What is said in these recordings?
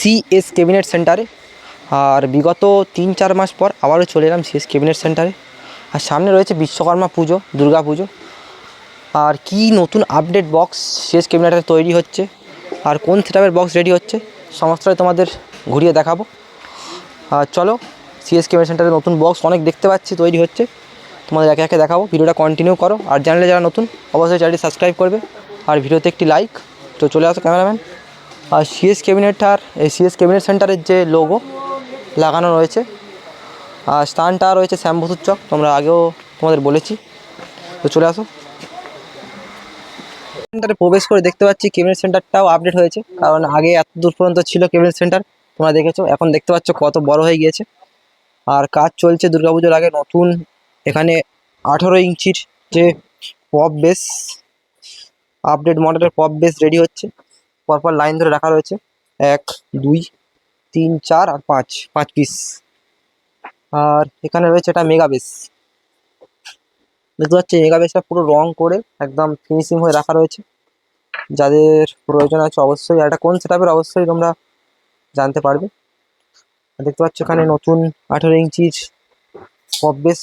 CS cabinet সেন্টারে আর বিগত তিন চার মাস পর আবারও চলে এলাম সিএস ক্যাবিনেট সেন্টারে আর সামনে রয়েছে বিশ্বকর্মা পুজো, দুর্গা পুজো। আর কি নতুন আপডেট বক্স সিএস ক্যাবিনেটে তৈরি হচ্ছে? আর কোন সেটআপের বক্স রেডি হচ্ছে? সমস্তটাই তোমাদের ঘুরিয়ে দেখাবো। আর চলো সিএস ক্যাবিনেট সেন্টারে নতুন বক্স অনেক দেখতে পাচ্ছি, তৈরি হচ্ছে। তোমাদের একে একে দেখাবো, ভিডিওটা কন্টিনিউ করো। আর চ্যানেলে যারা নতুন, অবশ্যই চ্যানেলটি সাবস্ক্রাইব করবে। আর ভিডিওতে একটি লাইক তো চলে আসো ক্যামেরাম্যান আর সিএস ক্যাবিনেট আর এই সিএস ক্যাবিনেট সেন্টারের যে লোগো লাগানো রয়েছে, আর স্থানটা রয়েছে শ্যামবসুর চক তোমরা আগেও তোমাদের বলেছি। তো চলে আসো। সেন্টারে প্রবেশ করে দেখতে পাচ্ছি ক্যাবিনেট সেন্টারটাও আপডেট হয়েছে, কারণ আগে এত দূর পর্যন্ত ছিল ক্যাবিনেট সেন্টার তোমরা দেখেছ, এখন দেখতে পাচ্ছ কত বড় হয়ে গিয়েছে। আর কাজ চলছে দুর্গাপুজোর আগে নতুন, এখানে আঠেরো ইঞ্চির যে পপ বেস আপডেট মডেলের পপ বেস রেডি হচ্ছে। পরপর লাইন ধরে রাখা রয়েছে। এক, দুই, তিন, চার আর পাঁচ। পাঁচ পিস আর এখানে রয়েছে এটা মেগা বেস দেখতে পাচ্ছি মেগা বেসটা পুরো রং করে একদম ফিনিশিং হয়ে রাখা রয়েছে। যাদের প্রয়োজন আছে অবশ্যই এটা কোন সেটআপের অবশ্যই তোমরা জানতে পারবে। দেখতে পাচ্ছ, এখানে নতুন আঠেরো ইঞ্চির পপ বেস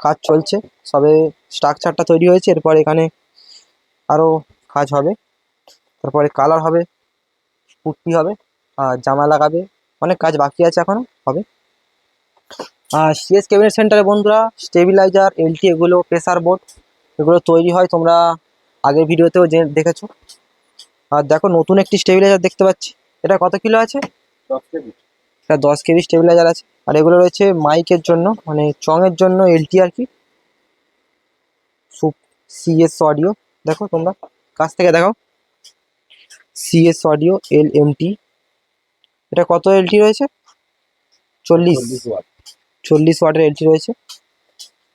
কাজ চলছে। সবে স্ট্রাকচারটা তৈরি হয়েছে, এরপর এখানে আরও কাজ হবে। তারপরে কালার হবে পুট্টি হবে আর জামা লাগাবে অনেক কাজ বাকি আছে এখনও হবে। আর সিএস ক্যাবিনেট সেন্টারে বন্ধুরা স্টেবিলাইজার এলটি এগুলো প্রেসার বোর্ড এগুলো তৈরি হয় তোমরা আগের ভিডিওতেও যে দেখেছ। আর দেখো নতুন একটি স্টেবিলাইজার দেখতে পাচ্ছি এটা কত কিলো আছে? এটা দশ কেজি স্টেবিলাইজার আছে আর এগুলো রয়েছে মাইকের জন্য মানে চঙের জন্য এলটি আর কি। সুপ সিএস অডিও দেখো তোমরা কাছ থেকে দেখো CS audio L M T এটা কত এলটি রয়েছে? চল্লিশ। চল্লিশ ওয়াটের এলটি রয়েছে।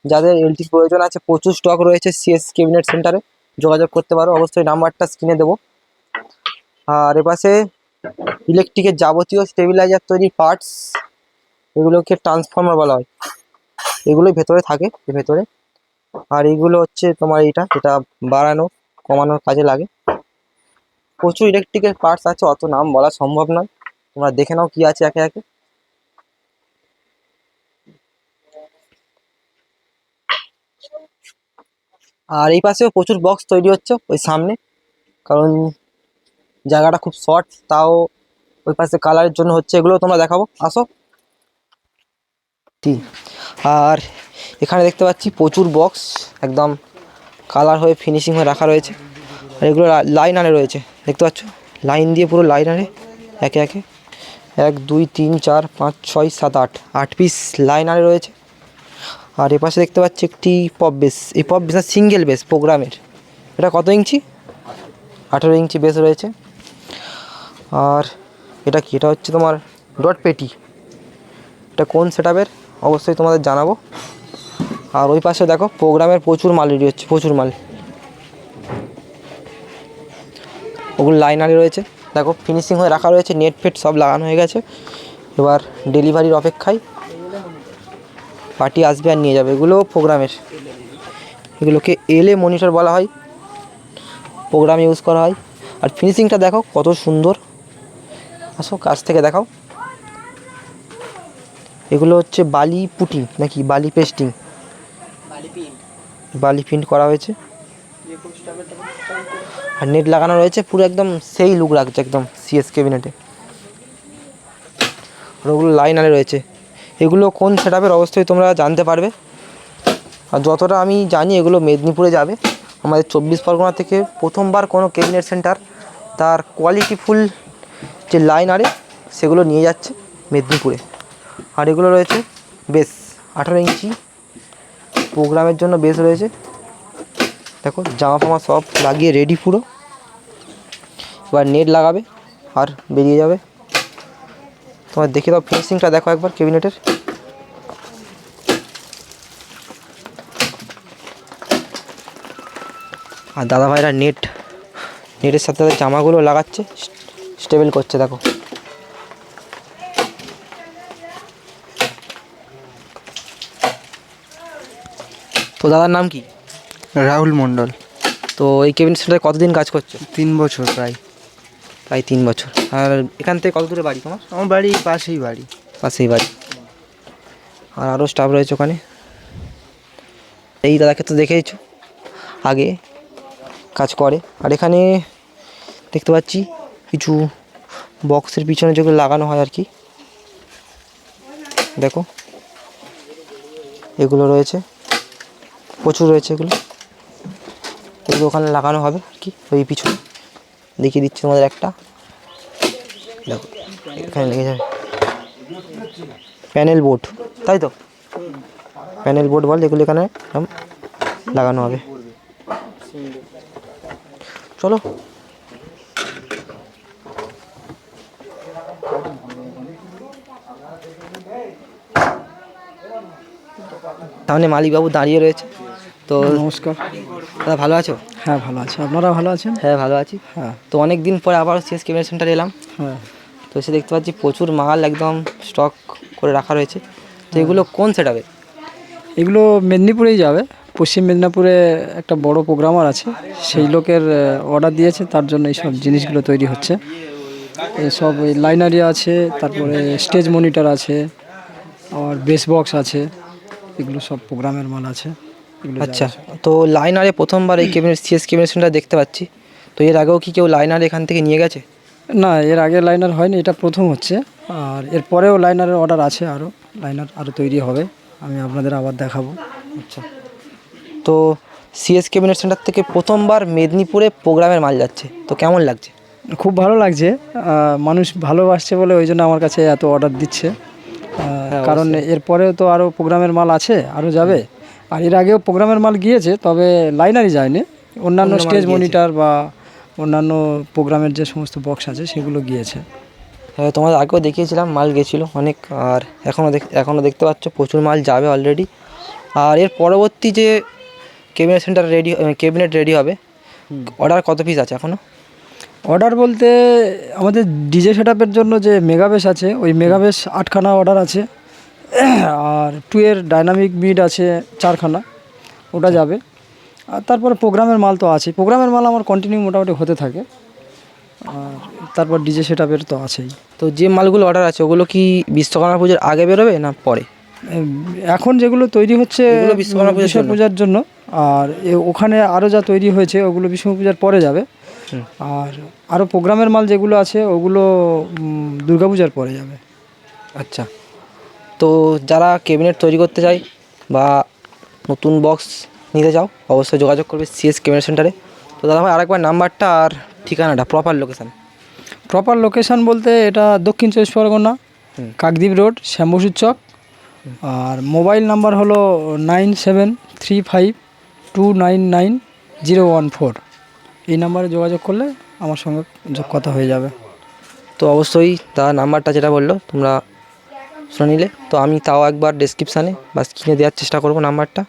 যাদের এলটির প্রয়োজন আছে প্রচুর স্টক রয়েছে সিএস ক্যাবিনেট সেন্টারে যোগাযোগ করতে পারো অবশ্যই নাম্বারটা স্ক্রিনে দেবো। আর এপাশে ইলেকট্রিকের যাবতীয় স্টেবিলাইজার তৈরির পার্টস এগুলোকে ট্রান্সফর্মার বলা হয়। এগুলোই ভেতরে থাকে ভেতরে। আর এইগুলো হচ্ছে তোমার এইটা যেটা বাড়ানো কমানোর কাজে লাগে। প্রচুর ইলেকট্রিকের পার্টস আছে, অত নাম বলা সম্ভব নয়। তোমরা দেখে নাও কি আছে একে একে। আর এই পাশেও প্রচুর বক্স তৈরি হচ্ছে ওই সামনে। কারণ জায়গাটা খুব শর্ট তাও ওই পাশে কালারের জন্য হচ্ছে এগুলো তোমরা দেখাবো। আসো। আর এখানে দেখতে পাচ্ছি প্রচুর বক্স একদম কালার হয়ে ফিনিশিং হয়ে রাখা রয়েছে। আর এগুলো লাইন আনে রয়েছে। দেখতে পাচ্ছ? লাইন দিয়ে পুরো লাইন আনে, একে একে। এক, দুই, তিন, চার, পাঁচ, ছয়, সাত, আট। আট পিস লাইন আনে রয়েছে। আর এপাশে দেখতে পাচ্ছি একটি পপ বেস এই পপ বেস সিঙ্গেল বেস প্রোগ্রামের এটা কত ইঞ্চি? আঠেরো ইঞ্চি বেস রয়েছে। আর এটা কি? এটা হচ্ছে তোমার ডট পেটি এটা কোন সেটআপের অবশ্যই তোমাদের জানাব। আর ওই পাশে দেখো প্রোগ্রামের প্রচুর মাল রেডি হচ্ছে, প্রচুর মাল। ওগুলো লাইনারি রয়েছে। দেখো ফিনিশিং হয়ে রাখা রয়েছে নেট ফেট সব লাগানো হয়ে গেছে। এবার ডেলিভারির অপেক্ষায় পার্টি আসবে আর নিয়ে যাবে। এগুলো প্রোগ্রামের এগুলোকে এলে মনিটর বলা হয়। প্রোগ্রাম ইউজ করা হয়। আর ফিনিশিংটা দেখো কত সুন্দর। আসো কাছ থেকে দেখাও। এগুলো হচ্ছে বালি পুটিং নাকি বালি পেস্টিং বালি প্রিন্ট করা হয়েছে। আর নেট লাগানো রয়েছে, পুরো একদম সেই লুক রাখছে একদম সিএস ক্যাবিনেটে আর ওগুলো লাইনারে রয়েছে। এগুলো কোন সেটআপের অবশ্যই তোমরা জানতে পারবে। আর যতটা আমি জানি এগুলো মেদিনীপুরে যাবে। আমাদের চব্বিশ পরগনা থেকে প্রথমবার কোনো ক্যাবিনেট সেন্টার তার কোয়ালিটিফুল যে লাইন আরে, সেগুলো নিয়ে যাচ্ছে মেদিনীপুরে। আর এগুলো রয়েছে বেশ আঠারো ইঞ্চি। প্রোগ্রামের জন্য বেশ রয়েছে। দেখো, জামা ফামা সব লাগিয়ে রেডি পুরো। এবার নেট লাগাবে আর বেরিয়ে যাবে। তোমার দেখে দাও ফিনিশিংটা দেখো একবার ক্যাবিনেটের আর দাদা ভাইরা নেট নেটের সাথে সাথে জামাগুলো লাগাচ্ছে স্টেবল করছে, দেখো। তো দাদার নাম কি? রাহুল মণ্ডল। তো এই কেবিনেট সেন্টারে কতদিন কাজ করছ? তিন বছর প্রায়। প্রায় তিন বছর। আর এখান থেকে কত দূরে বাড়ি তোমার? আমার বাড়ি পাশেই বাড়ি। পাশেই বাড়ি। আর আরও স্টাফ রয়েছে ওখানে? এই দাদাকে তো দেখেইছো আগে কাজ করে। আর এখানে দেখতে পাচ্ছি কিছু বক্সের পিছনে যেগুলো লাগানো হয় আর কি। দেখো এগুলো রয়েছে প্রচুর রয়েছে এগুলো। এগুলো ওখানে লাগানো হবে আর কি ওই পিছনে। দেখিয়ে দিচ্ছি তোমাদের একটা। দেখো এখানে লেগে যাবে প্যানেল বোর্ড তাই তো? প্যানেল বোর্ড বল এগুলো এখানে লাগানো হবে। চলো। সামনে মালিকবাবু দাঁড়িয়ে রয়েছে। তো নমস্কার। দাদা ভালো আছো? হ্যাঁ ভালো আছি। আপনারা ভালো আছেন? হ্যাঁ ভালো আছি। হ্যাঁ। তো অনেক দিন পরে আবার সিএস ক্যামেরা সেন্টারে এলাম। হ্যাঁ। তো সে দেখতে পাচ্ছি প্রচুর মাল একদম স্টক করে রাখা রয়েছে। তো এগুলো কোন সেটাবে এগুলো মেদিনীপুরেই যাবে। পশ্চিম মেদিনীপুরে একটা বড় প্রোগ্রামার আছে। সেই লোকের অর্ডার দিয়েছে। তার জন্য এইসব জিনিসগুলো তৈরি হচ্ছে। সব ওই লাইনারি আছে তারপরে স্টেজ মনিটর আছে আর বেস বক্স আছে। এগুলো সব প্রোগ্রামের মাল আছে। আচ্ছা তো লাইনারে প্রথমবার এই ক্যাবিনেট সিএস ক্যাবিনেট সেন্টার দেখতে পাচ্ছি। তো এর আগেও কি কেউ লাইনার এখান থেকে নিয়ে গেছে? না এর আগে লাইনার হয়নি এটা প্রথম হচ্ছে। আর এর পরেও লাইনারের অর্ডার আছে আরও লাইনার আরও তৈরি হবে। আমি আপনাদের আবার দেখাবো। আচ্ছা। তো সিএস কেবিনেট সেন্টার থেকে প্রথমবার মেদিনীপুরে প্রোগ্রামের মাল যাচ্ছে। তো কেমন লাগছে? খুব ভালো লাগছে। মানুষ ভালোবাসছে বলে ওই জন্য আমার কাছে এত অর্ডার দিচ্ছে। আহ, কারণ এরপরেও তো আরও প্রোগ্রামের মাল আছে আরও যাবে। আর এর আগেও প্রোগ্রামের মাল গিয়েছে তবে লাইনারই যায়নি। অন্যান্য স্টেজ মনিটর বা অন্যান্য প্রোগ্রামের যে সমস্ত বক্স আছে সেগুলো গিয়েছে। তোমাদের আগেও দেখিয়েছিলাম মাল গেছিল অনেক আর এখনও দেখ এখনও দেখতে পাচ্ছ প্রচুর মাল যাবে অলরেডি আর এর পরবর্তী যে cabinet centre ready cabinet ready হবে অর্ডার কত পিস আছে এখনও অর্ডার বলতে আমাদের ডিজে সেটআপের জন্য যে মেগাবেস আছে ওই মেগাবেস আটখানা অর্ডার আছে। আর টু এর ডাইনামিক বিড আছে চারখানা ওটা যাবে। আর তারপরে প্রোগ্রামের মাল তো আছে প্রোগ্রামের মাল আমার কন্টিনিউ মোটামুটি হতে থাকে। আর তারপর ডিজে সেটআপের তো আছেই। তো যে মালগুলো অর্ডার আছে ওগুলো কি বিশ্বকর্মা পুজোর আগে বেরোবে না পরে? এখন যেগুলো তৈরি হচ্ছে বিশ্বকর্মা পুজোর পূজার জন্য আর ওখানে আরও যা তৈরি হয়েছে ওগুলো বিশ্বকর্মা পূজার পরে যাবে। আর আরও প্রোগ্রামের মাল যেগুলো আছে ওগুলো দুর্গাপূজার পরে যাবে। আচ্ছা। তো যারা ক্যাবিনেট তৈরি করতে চায় বা নতুন বক্স নিতে চাও অবশ্যই যোগাযোগ করবে সিএস ক্যাবিনেট সেন্টারে তো দাদা ভাই আরেকবার নাম্বারটা আর ঠিকানাটা প্রপার লোকেশান প্রপার লোকেশন বলতে এটা দক্ষিণ চব্বিশ পরগনা কাকদ্বীপ রোড শ্যামবসুর চক। আর মোবাইল নাম্বার হলো nine seven three five two nine nine zero one four এই নাম্বারে যোগাযোগ করলে আমার সঙ্গে যোগ- কথা হয়ে যাবে। তো অবশ্যই তার নাম্বারটা যেটা বলল তোমরা শুনে নিলে। তো আমি তাও একবার ডেসক্রিপশানে বা স্ক্রিনে দেওয়ার চেষ্টা করব নাম্বারটা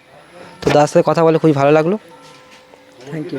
তো দাদার সাথে কথা বলে খুবই ভালো লাগল। Thank you